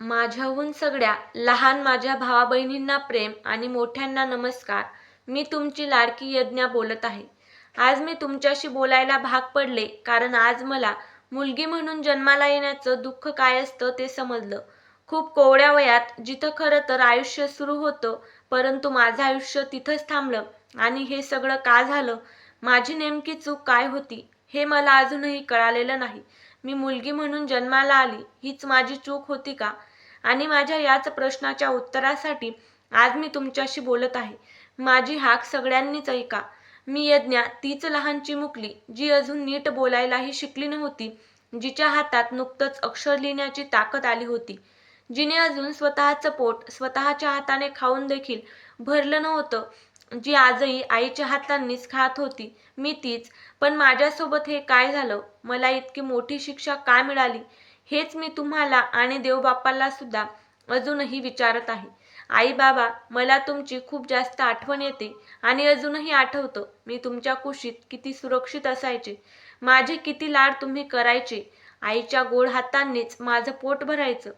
माझ्याहून सगळ्या लहान माझ्या भावा बहिणींना प्रेम आणि मोठ्यांना नमस्कार. मी तुमची लाडकी यज्ञा बोलत आहे. आज मी तुमच्याशी बोलायला भाग पडले कारण आज मला मुलगी म्हणून जन्माला येण्याचं दुःख काय असतं ते समजलं. खूप कोवळ्या वयात जिथं खरं तर आयुष्य सुरू होतं परंतु माझं आयुष्य तिथंच थांबलं आणि हे सगळं का झालं? माझी नेमकी चूक काय होती हे मला अजूनही कळालेलं नाही. मी मुलगी म्हणून जन्माला आली हीच माझी चूक होती का? आणि माझ्या याच प्रश्नाच्या उत्तरासाठी आज मी तुमच्याशी बोलत आहे. माझी हाक सगळ्यांनीच ऐका. मी यज्ञा तीच लहानची मुकली जी अजून नीट बोलायलाही शिकली नव्हती जिच्या हातात नुकतंच अक्षर लिहिण्याची ताकद आली होती. जिने अजून स्वतःचं पोट स्वतःच्या हाताने खाऊन देखील भरलं नव्हतं. जी आजही आईच्या हातांनीच खात होती मी तीच. पण माझ्यासोबत हे काय झालं? मला इतकी मोठी शिक्षा का मिळाली? हेच मी तुम्हाला आणि देवबाप्पाला सुद्धा अजूनही विचारत आहे. आई बाबा मला तुमची खूप जास्त आठवण येते आणि अजूनही आठवतं मी तुमच्या कुशीत किती सुरक्षित असायचे. माझे किती लाड तुम्ही करायचे? आईच्या गोड हातांनीच माझं पोट भरायचं.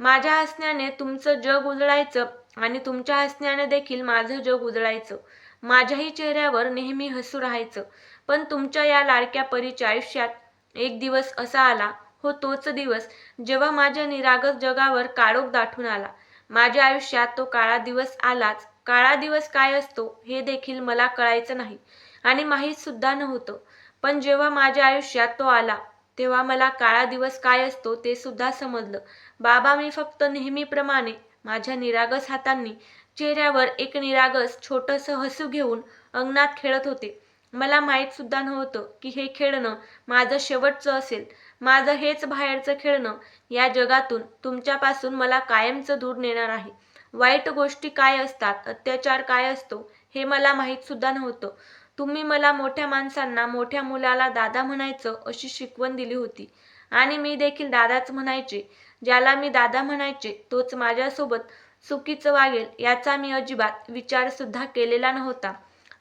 माझ्या हसण्याने तुमचं जग उजळायचं. आणि तुमच्या हसण्याने देखील माझं जग उजळायचं. माझ्याही चेहऱ्यावर नेहमी हसू राहायचं. पण तुमच्या या लाडक्या परीच्या आयुष्यात एक दिवस असा आला हो तोच दिवस जेव्हा माझ्या निरागस जगावर काळोख दाटून आला. माझ्या आयुष्यात तो काळा दिवस आलाच. काळा दिवस काय असतो हे देखील मला कळायचं नाही आणि माहीत सुद्धा नव्हतं. पण जेव्हा माझ्या आयुष्यात तो आला तेव्हा मला काळा दिवस काय असतो ते सुद्धा समजलं. बाबा मी फक्त नेहमीप्रमाणे माझ्या निरागस हातांनी चेहऱ्यावर एक निरागस छोटंसं हसू घेऊन अंगणात खेळत होते. मला माहीत सुद्धा नव्हतं की हे खेळणं माझं शेवटचं असेल. माझं हेच बाहेरचं खेळणं. या जगातून तुमच्यापासून मला कायमचं दूर नेणार आहे. वाईट गोष्टी काय असतात? अत्याचार काय असतो? हे मला माहीत सुद्धा नव्हतं. तुम्ही मला मोठ्या माणसांना मोठ्या मुलाला दादा म्हणायचं अशी शिकवण दिली होती. आणि मी देखील दादाच म्हणायचे. ज्याला मी दादा म्हणायचे तोच माझ्यासोबत चुकीचं वागेल याचा मी अजिबात विचार सुद्धा केलेला नव्हता.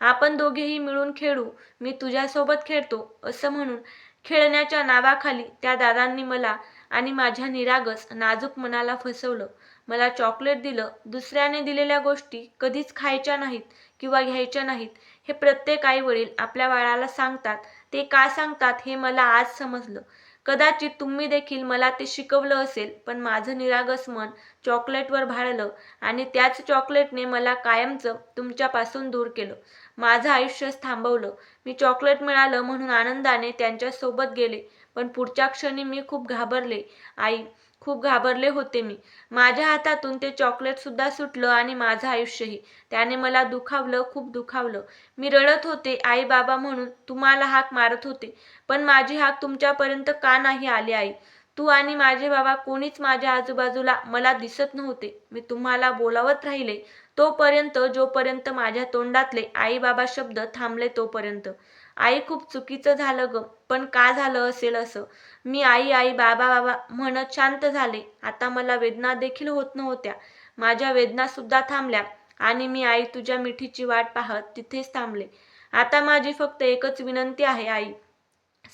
आपण दोघेही मिळून खेळू मी तुझ्यासोबत खेळतो असं म्हणून खेळण्याच्या नावाखाली त्या दादांनी मला आणि माझ्या निरागस नाजूक मनाला फसवलं. मला चॉकलेट दिलं दुसऱ्याने दिलेल्या गोष्टी कधीच खायच्या नाहीत किंवा घ्यायच्या नाहीत हे प्रत्येक आई वडील आपल्या बाळाला सांगतात. ते का सांगतात हे मला आज समजलं. कदाचित तुम्ही देखील मला ते शिकवलं असेल पण माझं निरागस मन चॉकलेटवर भाळलं आणि त्याच चॉकलेटने मला कायमचं तुमच्यापासून दूर केलं. माझं आयुष्यच थांबवलं. मी चॉकलेट मिळालं म्हणून आनंदाने त्यांच्यासोबत गेले पण पुढच्या क्षणी मी खूप घाबरले. आई खूप घाबरले होते मी. माझ्या हातातून ते चॉकलेट सुद्धा सुटलं आणि माझं आयुष्यही. त्याने मला दुखावलं खूप दुखावलं. मी रडत होते आई बाबा म्हणून तुम्हाला हाक मारत होते पण माझी हाक तुमच्यापर्यंत का नाही आली आई? तू आणि माझे बाबा कोणीच माझ्या आजूबाजूला मला दिसत नव्हते. मी तुम्हाला बोलावत राहिले. तोपर्यंत जोपर्यंत माझ्या तोंडातले आई बाबा शब्द थांबले तोपर्यंत. आई खूप चुकीचं झालं ग पण का झालं असेल असं? मी आई आई बाबा बाबा म्हणत शांत झाले. आता मला वेदना देखील होत नव्हत्या. माझ्या वेदना सुद्धा थांबल्या आणि मी आई तुझ्या मिठीची वाट पाहत तिथेच थांबले. आता माझी फक्त एकच विनंती आहे आई.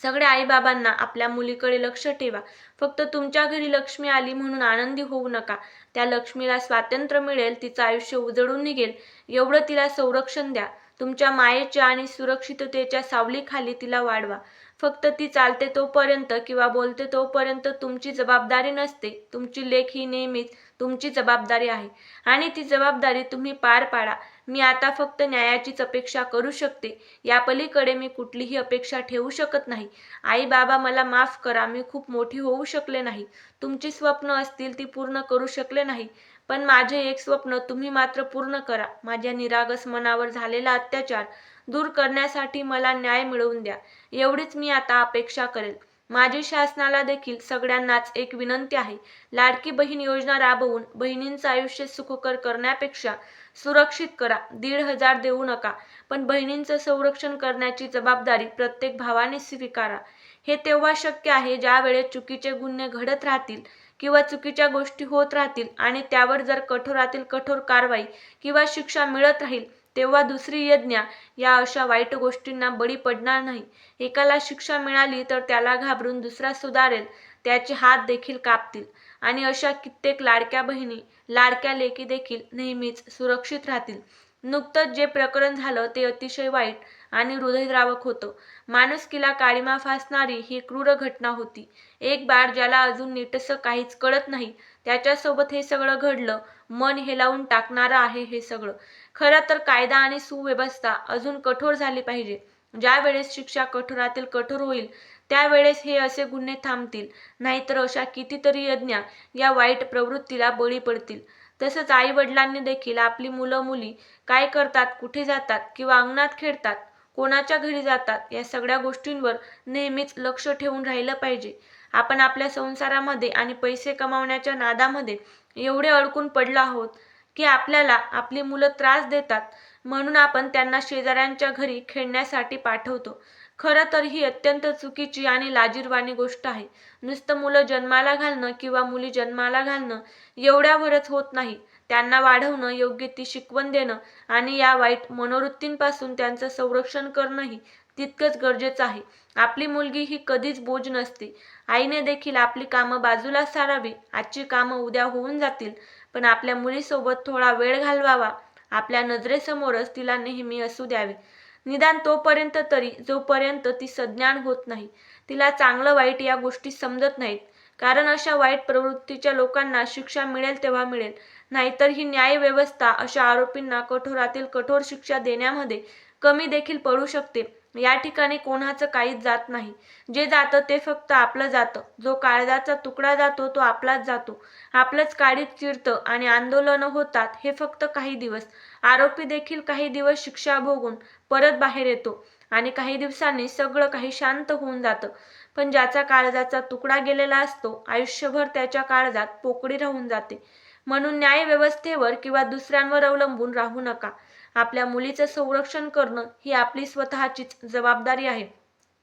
सगळ्या आईबाबांना आपल्या मुलीकडे लक्ष ठेवा. फक्त तुमच्या घरी लक्ष्मी आली म्हणून आनंदी होऊ नका. त्या लक्ष्मीला स्वातंत्र्य मिळेल तिचं आयुष्य उजळून निघेल. एवढं तिला संरक्षण द्या. तुमच्या मायेच्या आणि सुरक्षिततेच्या सावलीखाली तिला वाढवा. फक्त ती चालते तोपर्यंत किंवा बोलते तोपर्यंत तुमची जबाबदारी नसते. तुमची लेख ही नेहमीच तुमची जबाबदारी आहे. आणि ती जबाबदारी तुम्ही पार पाडा. मी आता फक्त न्यायाचीच अपेक्षा करू शकते. या पलीकडे मी कुठलीही अपेक्षा ठेवू शकत नाही. आई बाबा मला माफ करा. मी खूप मोठी होऊ शकले नाही. तुमची स्वप्न असतील ती पूर्ण करू शकले नाही. पण माझे एक स्वप्न तुम्ही मात्र पूर्ण करा. माझ्या निरागस मनावर झालेला अत्याचार दूर करण्यासाठी मला न्याय मिळवून द्या. एवढीच मी आता अपेक्षा करेल. माझी शासनाला देखील सगळ्यांनाच एक विनंती आहे. लाडकी बहीण योजना राबवून बहिणींचं आयुष्य सुखकर करण्यापेक्षा सुरक्षित करा. दीड हजार देऊ नका. पण बहिणींचं संरक्षण करण्याची जबाबदारी प्रत्येक भावाने स्वीकारा. हे तेव्हा शक्य आहे ज्यावेळेस चुकीचे गुन्हे घडत राहतील. किंवा चुकीच्या गोष्टी होत राहतील आणि त्यावर जर कठोरातील कठोर कारवाई किंवा शिक्षा मिळत राहील तेव्हा दुसरी यज्ञा या अशा वाईट गोष्टींना बळी पडणार नाही. एकाला शिक्षा मिळाली तर त्याला घाबरून दुसरा सुधारेल त्याचे हात देखील कापतील. आणि अशा कित्येक लाडक्या बहिणी लाडक्या लेकी देखील नेहमीच सुरक्षित राहतील. नुकतंच जे प्रकरण झालं ते अतिशय वाईट आणि हृदयद्रावक होतं. माणुसकीला काळीमा फासणारी ही क्रूर घटना होती. एक बाळ ज्याला अजून नीटसं काहीच कळत नाही त्याच्यासोबत हे सगळं घडलं. मन हेलावून टाकणारं आहे हे सगळं. खरं तर कायदा आणि सुव्यवस्था अजून कठोर झाली पाहिजे. ज्या वेळेस शिक्षा कठोरातील कठोर होईल त्यावेळेस हे असे गुन्हे थांबतील. नाहीतर अशा कितीतरी यज्ञा या वाईट प्रवृत्तीला बळी पडतील. तसंच आई वडिलांनी देखील आपली मुलं मुली काय करतात कुठे जातात किंवा अंगणात खेळतात कोणाच्या घरी जातात या सगळ्या गोष्टींवर नेहमीच लक्ष ठेवून राहिलं पाहिजे. आपण आपल्या संसारामध्ये आणि पैसे कमावण्याच्या नादामध्ये एवढे अडकून पडलो आहोत की आपल्याला आपली मुलं त्रास देतात म्हणून आपण त्यांना शेजाऱ्यांच्या घरी खेळण्यासाठी पाठवतो. खरं तर ही अत्यंत चुकीची आणि लाजीरवाणी गोष्ट आहे. नुसतं मुलं जन्माला घालणं किंवा मुली जन्माला घालणं एवढ्यावरच होत नाही. त्यांना वाढवणं योग्य ती शिकवण देणं आणि या वाईट मनोवृत्तींपासून त्यांचं संरक्षण करणंही तितकंच गरजेचं आहे. आपली मुलगी ही कधीच बोज नसते. आईने देखील आपली कामं बाजूला सारावी आजची कामं उद्या होऊन जातील. पण आपल्या मुलीसोबत थोडा वेळ घालवावा. आपल्या नजरेसमोरच तिला नेहमी असू द्यावे. निदान तोपर्यंत तरी जोपर्यंत ती सज्ञान होत नाही तिला चांगलं वाईट या गोष्टी समजत नाहीत. कारण अशा वाईट प्रवृत्तीच्या लोकांना शिक्षा मिळेल तेव्हा मिळेल. नाहीतर ही न्याय व्यवस्था अशा आरोपींना कठोरातील कठोर शिक्षा देण्यामध्ये कमी देखील पडू शकते. या ठिकाणी कोणाचं काहीच जात नाही. जे जातं ते फक्त आपलं जातं. जो काळजाचा तुकडा जातो तो आपलाच जातो. आपलंच काळीत चिरतं आणि आंदोलनं होतात हे फक्त काही दिवस. आरोपी देखील काही दिवस शिक्षा भोगून परत बाहेर येतो आणि काही दिवसांनी सगळं काही शांत होऊन जातं. पण ज्याचा काळजाचा तुकडा गेलेला असतो आयुष्यभर त्याच्या काळजात पोकळी राहून जाते. म्हणून न्याय व्यवस्थेवर किंवा दुसऱ्यांवर अवलंबून राहू नका. आपल्या मुलीचं संरक्षण करणं ही आपली स्वतःचीच जबाबदारी आहे.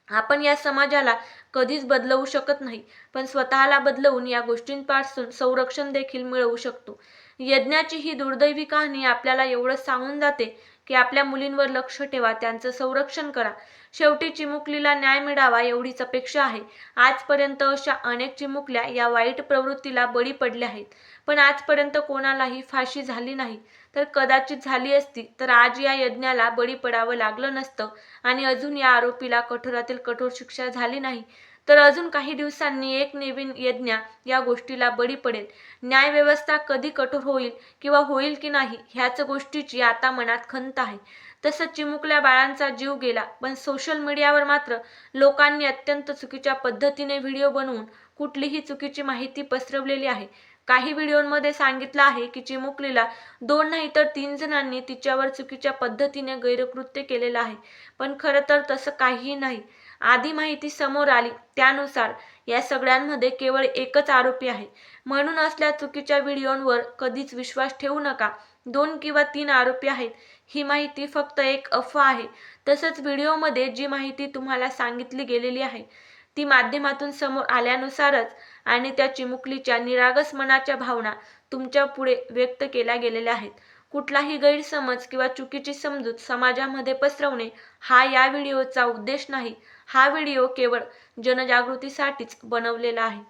आपण या समाजाला कधीच बदलवू शकत नाही पण स्वतःला बदलवून या गोष्टींपासून संरक्षण देखील मिळवू शकतो. यज्ञाची ही दुर्दैवी कहाणी आपल्याला एवढं सांगून जाते की आपल्या मुलींवर लक्ष ठेवा त्यांचं संरक्षण करा. शेवटी चिमुकलीला न्याय मिळावा एवढीच अपेक्षा आहे. आजपर्यंत अशा अनेक चिमुकल्या या वाईट प्रवृत्तीला बळी पडल्या आहेत पण आजपर्यंत कोणालाही फाशी झाली नाही. तर कदाचित झाली असती तर आज या यज्ञाला बळी पडावं लागलं नसतं आणि अजून या आरोपीला कठोरातील कठोर शिक्षा झाली नाही. तर अजून काही दिवसांनी एक नवीन यज्ञ या गोष्टीला बळी पडेल. न्यायव्यवस्था कधी कठोर होईल किंवा होईल की नाही ह्याच गोष्टीची आता मनात खंत आहे. तसंच चिमुकल्या बाळांचा जीव गेला पण सोशल मीडियावर मात्र लोकांनी अत्यंत चुकीच्या पद्धतीने व्हिडिओ बनवून कुठलीही चुकीची माहिती पसरवलेली आहे. काही व्हिडिओमध्ये सांगितलं आहे की चिमुकलीला दोन नाही तर तीन जणांनी तिच्यावर चुकीच्या पद्धतीने गैरकृत्य केलेलं आहे. पण खरं तर तसं काहीही नाही. आधी माहिती समोर आली. त्यानुसार या सगळ्यांमध्ये केवळ एकच आरोपी आहे. म्हणून असल्या चुकीच्या व्हिडिओंवर कधीच विश्वास ठेवू नका. दोन किंवा तीन आरोपी आहेत. ही माहिती फक्त एक अफवा आहे. तसंच व्हिडिओमध्ये जी माहिती तुम्हाला सांगितली गेलेली आहे ती माध्यमातून समोर आल्यानुसारच आणि त्या चिमुकलीच्या निरागस मनाच्या भावना तुमच्यापुढे व्यक्त केल्या गेलेल्या आहेत. कुठलाही गैरसमज किंवा चुकीची समजूत समाजामध्ये पसरवणे हा या व्हिडिओचा उद्देश नाही. हा व्हिडिओ केवळ जनजागृतीसाठीच बनवलेला आहे.